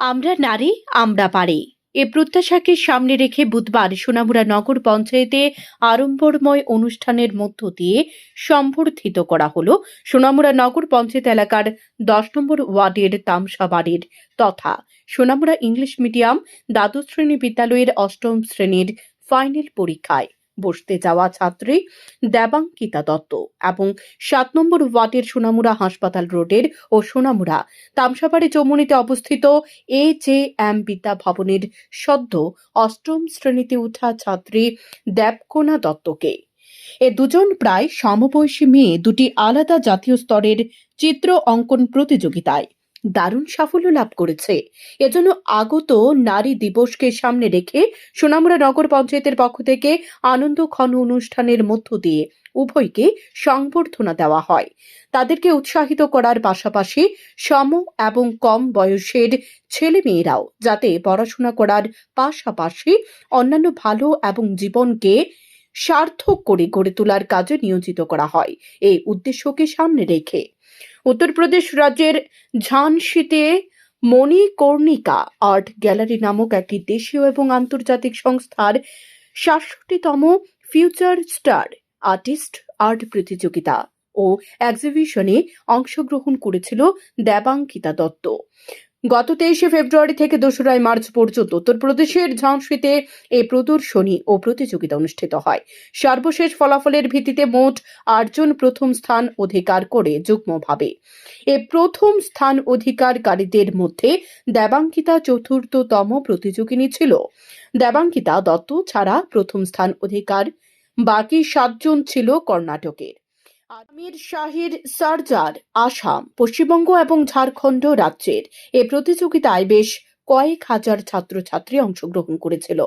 আমরা নারী, আমরা পারি। এ প্রত্যাশাকে সামনে রেখে বুধবার সোনামুড়া নগর পঞ্চায়েতে আড়ম্বরময় অনুষ্ঠানের মধ্য দিয়ে সম্বর্ধিত করা হল সোনামুড়া নগর পঞ্চায়েত এলাকার দশ নম্বর ওয়ার্ডের তামসা বাড়ির তথা সোনামুড়া ইংলিশ মিডিয়াম দ্বাদশ শ্রেণি বিদ্যালয়ের অষ্টম শ্রেণির ফাইনাল পরীক্ষায়। বসতে যাওয়া ছাত্রী দেবাঙ্কিতা দত্ত এবং সাত নম্বর ওয়ার্ডের সোনামুড়া হাসপাতাল রোডের ও সোনামুড়া তামসাবাড়ি চৌমুনিতে অবস্থিত এ জে এম বিদ্যা ভবনের সদ্য অষ্টম শ্রেণীতে ওঠা ছাত্রী দেবকোনা দত্তকে। এ দুজন প্রায় সমবয়সী মেয়ে দুটি আলাদা জাতীয় স্তরের চিত্র অঙ্কন প্রতিযোগিতায় দারুণ সাফল্য লাভ করেছে। এজন্য আগত নারী দিবসকে সামনে রেখে সোনামুড়া নগর পঞ্চায়েতের পক্ষ থেকে আনন্দ ক্ষণ অনুষ্ঠানের মধ্য দিয়ে উভয়কে সংবর্ধনা দেওয়া হয়। তাদেরকে উৎসাহিত করার পাশাপাশি সম এবং কম বয়সের ছেলে মেয়েরাও যাতে পড়াশোনা করার পাশাপাশি অন্যান্য ভালো এবং জীবনকে সার্থক করে গড়ে তোলার কাজে নিয়োজিত করা হয়। এই উদ্দেশ্যকে সামনে রেখে উত্তরপ্রদেশ রাজ্যের ঝানসিতে মণিকর্ণিকা আর্ট গ্যালারি নামক একটি দেশীয় এবং আন্তর্জাতিক সংস্থার সাতষট্টিতম ফিউচার স্টার আর্টিস্ট আর্ট প্রতিযোগিতা ও এক্সিবিশনে অংশগ্রহণ করেছিল দেবাঙ্কিতা দত্ত। গত তেইশে ফেব্রুয়ারি থেকে দোসরা মার্চ পর্যন্ত উত্তরপ্রদেশের ঝাঁসিতে এই প্রদর্শনী ও প্রতিযোগিতা অনুষ্ঠিত হয়। সর্বশেষ ফলাফলের ভিত্তিতে মোট আটজন প্রথম স্থান অধিকার করে যুগ্মভাবে। এ প্রথম স্থান অধিকারকারীদের মধ্যে দেবাঙ্কিতা চতুর্থতম প্রতিযোগিনী ছিল। দেবাঙ্কিতা দত্ত ছাড়া প্রথম স্থান অধিকার, বাকি সাতজন ছিল কর্ণাটকের। আমির শাহির সার্জার আসাম, পশ্চিমবঙ্গ এবং ঝাড়খণ্ড রাজ্যের এ প্রতিযোগিতায় বেশ কয়েক হাজার ছাত্রছাত্রী অংশগ্রহণ করেছিল।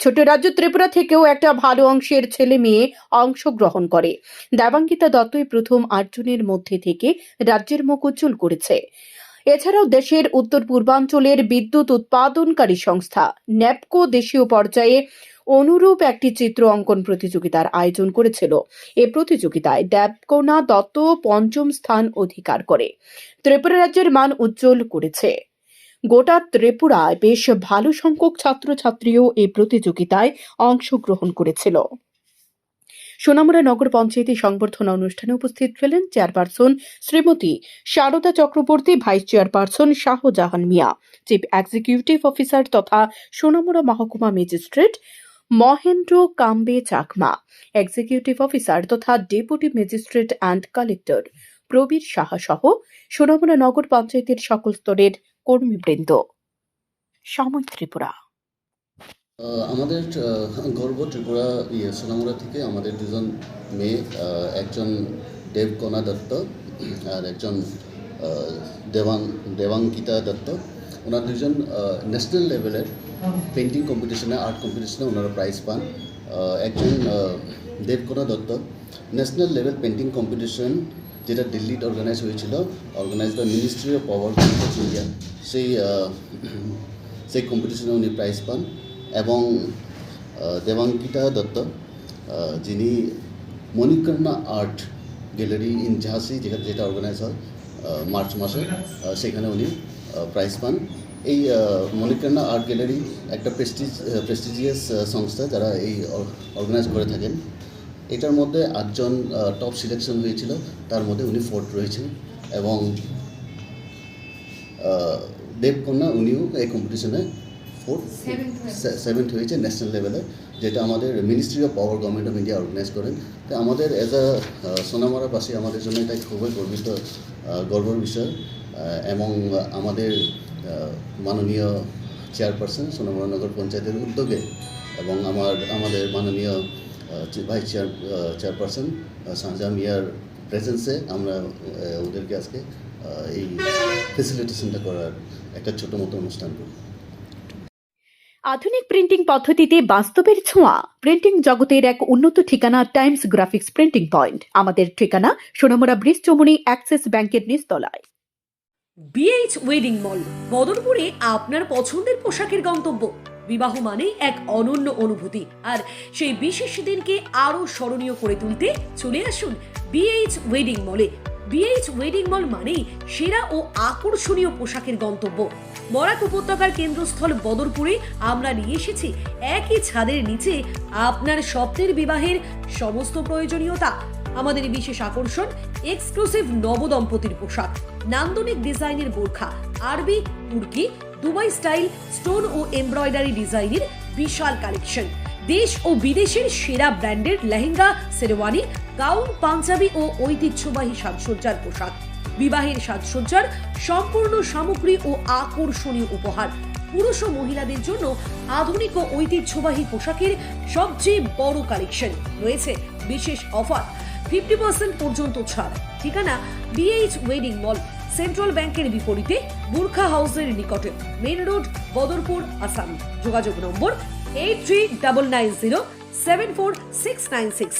ছোট রাজ্য ত্রিপুরা থেকেও একটা ভালো অংশের ছেলে মেয়ে অংশগ্রহণ করে। দেবাঙ্কিতা দত্তই প্রথম আটজনের মধ্যে থেকে রাজ্যের মুখ উজ্জ্বল করেছে। এছাড়াও দেশের উত্তর পূর্বাঞ্চলের বিদ্যুৎ উৎপাদনকারী সংস্থা ন্যাপকো দেশীয় পর্যায়ে অনুরূপ একটি চিত্র অঙ্কন প্রতিযোগিতার আয়োজন করেছিল। এ প্রতিযোগিতায় দেবকোনা দত্ত পঞ্চম স্থান অধিকার করে। ত্রিপুরা রাজ্যের মান উজ্জ্বল করেছে। গোটা ত্রিপুরায় বেশ ভালো সংখ্যক ছাত্রছাত্রীও এই প্রতিযোগিতায় অংশগ্রহণ করেছিল। সোনামুড়া নগর পঞ্চায়েতে সংবর্ধনা অনুষ্ঠানে উপস্থিত ছিলেন chairperson Shrimati Sharada Chakraborty, vice chairperson Shahjahan Mia, chief executive officer তথা সোনামুড়া মহকুমা magistrate Mahendra Kambe Chakma executive officer তথা deputy magistrate and collector Prabir Saha সহ সোনামুড়া নগর পঞ্চায়েতের সকল স্তরের কর্মীবৃন্দ। সময় ত্রিপুরা। আমাদের গর্ব ত্রিপুরা ইয়ে সোনামুড়া থেকে আমাদের দুজন মেয়ে একজন দেবকণা দত্ত আর একজন দেবাং দেবাঙ্কিতা দত্ত। ওনার দুজন ন্যাশনাল লেভেলের পেন্টিং কম্পিটিশনে আর্ট কম্পিটিশনে ওনারা প্রাইজ পান। একজন আহ, Debkana Dutta. National level painting competition যেটা দিল্লিতে অর্গানাইজ হয়েছিল organise by ministry of power of India সেই সেই কম্পিটিশনে উনি প্রাইজ পান। এবং দেবাঙ্কিতা দত্ত যিনি মণিকর্ণা আর্ট গ্যালারি ইন ঝাঁসি যেখানে যেটা অর্গানাইজ হয় মার্চ মাসে সেখানে উনি প্রাইজ পান। এই মণিকর্ণা আর্ট গ্যালারি একটা প্রেস্টিজ প্রেস্টিজিয়াস সংস্থা যারা এই অর্গানাইজ করে থাকেন। এটার মধ্যে আটজন টপ সিলেকশন হয়েছিল। তার মধ্যে উনি ফোর্থ রয়েছেন এবং দেবকন্যা উনিও এই কম্পিটিশনে ফোর্থ সেভেন্থ হয়েছে। ন্যাশনাল লেভেলে যেটা আমাদের ministry of power government of India organise করেন। তো আমাদের এজ আ সোনামারাবাসী আমাদের জন্য এটা খুবই গর্বিত গর্বের বিষয়। এবং আমাদের মাননীয় চেয়ারপারসন সোনামুড়া নগর পঞ্চায়েতের উদ্যোগে এবং আমার, আমাদের মাননীয় ভাইস চেয়ার চেয়ারপারসন শাহজাহান মিয়ার প্রেজেন্সে আমরা ওদেরকে আজকে এই ফেসিলিটেশনটা করার একটা ছোট মতো অনুষ্ঠান করি আধুনিক প্রিন্টিং পদ্ধতিতে বাস্তবের ছোঁয়া। প্রিন্টিং জগতের এক উন্নত ঠিকানা টাইমস গ্রাফিক্স প্রিন্টিং পয়েন্ট আমাদের ঠিকানা সোনামুড়া ব্রিজ চৌমুনি অ্যাক্সিস ব্যাংকের নিচতলায়। বিএইচ ওয়েডিং মল বদরপুরে আপনার পছন্দের পোশাকের গন্তব্য। বিবাহ মানেই এক অনন্য অনুভূতি। আর সেই বিশেষ দিনকে আরও স্মরণীয় করে তুলতে চলে আসুন বিএইচ ওয়েডিং মলে বিএইচ ওয়েডিং মল মানেই সেরা ও আকর্ষণীয় পোশাকের গন্তব্য। বরাক উপত্যকার কেন্দ্রস্থল বদরপুরে আমরা নিয়ে এসেছি একই ছাদের নিচে আপনার স্বপ্নের বিবাহের সমস্ত প্রয়োজনীয়তা। আমাদের বিশেষ আকর্ষণ এক্সক্লুসিভ নবদম্পতির পোশাক। নান্দনিক ডিজাইনের বোরখা, আরবি, তুর্কি, দুবাই স্টাইল, স্টোন ও এমব্রয়ডারি ডিজাইনের বিশাল কালেকশন। দেশ ও বিদেশের সেরা ব্র্যান্ডের লেহেঙ্গা, শেরওয়ানি, গাউন, পাঞ্জাবি ও ঐতিহ্যবাহী সাজসজ্জার পোশাক। বিবাহের সাজসজ্জার সম্পূর্ণ সামগ্রী ও আকর্ষণীয় উপহার। পুরুষ ও মহিলাদের জন্য আধুনিক ও ঐতিহ্যবাহী পোশাকের সবচেয়ে বড় কালেকশন। রয়েছে বিশেষ অফার। ফিফটি পার্সেন্ট পর্যন্ত ছাড়। ঠিকানা বিএইচ ওয়েডিং মল সেন্ট্রাল ব্যাংকের বিপরীতে বুর্খা হাউসের নিকটে। Main road Badarpur, Assam. যোগাযোগ নম্বর eight three double nine zero seven four six nine six